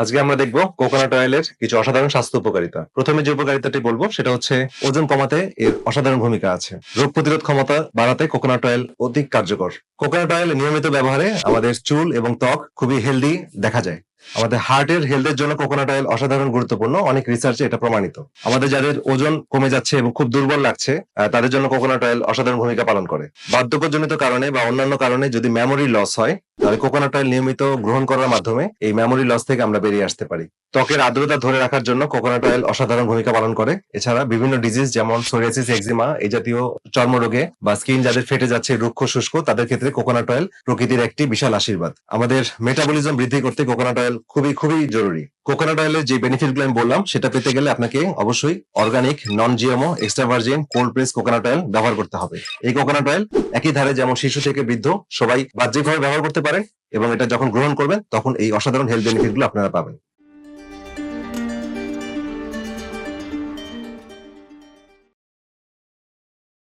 আজকে আমরা দেখব কোকোনাট অয়েলের কিছু অসাধারণ স্বাস্থ্য উপকারিতা। প্রথমে যে উপকারিতাটি বলব সেটা হচ্ছে ওজন কমাতে এর অসাধারণ ভূমিকা আছে। রোগ প্রতিরোধ ক্ষমতা বাড়াতে কোকোনাট অয়েল অধিক কার্যকর। কোকোনাট অয়েল নিয়মিত ব্যবহারে আমাদের চুল এবং ত্বক খুবই হেলদি দেখা যায়। আমাদের হার্টের হেলথের জন্য কোকোনাট অয়েল অসাধারণ গুরুত্বপূর্ণ। অনেক রিসার্চে এটা প্রমাণিত। আমাদের যাদের ওজন কমে যাচ্ছে এবং খুব দুর্বল লাগছে তাদের জন্য কোকোনাট অয়েল অসাধারণ ভূমিকা পালন করে। বার্ধক্যজনিত কারণে বা অন্যান্য কারণে যদি মেমোরি লস হয় তাহলে কোকোনাট অয়েল নিয়মিত গ্রহণ করার মাধ্যমে এই মেমোরি লস থেকে আমরা বেরিয়ে আসতে পারি। ত্বকের আর্দ্রতা ধরে রাখার জন্য কোকোনাট অয়েল অসাধারণ ভূমিকা পালন করে। এছাড়া বিভিন্ন ডিজিজ যেমন সোরিয়াসিস এক্সিমা এই জাতীয় চর্মরোগে বা স্কিন যাদের ফেটে যাচ্ছে রুক্ষ, শুষ্ক, তাদের ক্ষেত্রে কোকোনাট অয়েল প্রকৃতির একটি বিশাল আশীর্বাদ। আমাদের মেটাবলিজম বৃদ্ধি করতে কোকোনাট অয়েল খুবই খুবই জরুরি। কোকোনাট অয়েলের যে বেনিফিটগুলো আমি বললাম, সেটা পেতে গেলে আপনাকে অবশ্যই organic non GMO extra virgin cold press coconut oil ব্যবহার করতে হবে। এই কোকোনাট অয়েল একই ধারে যেমন শিশু থেকে বৃদ্ধ, সবাই বাহ্যিকভাবে ব্যবহার করতে পারেন এবং এটা যখন গ্রহণ করবেন, তখন এই অসাধারণ হেলথ বেনিফিটগুলো আপনারা পাবেন।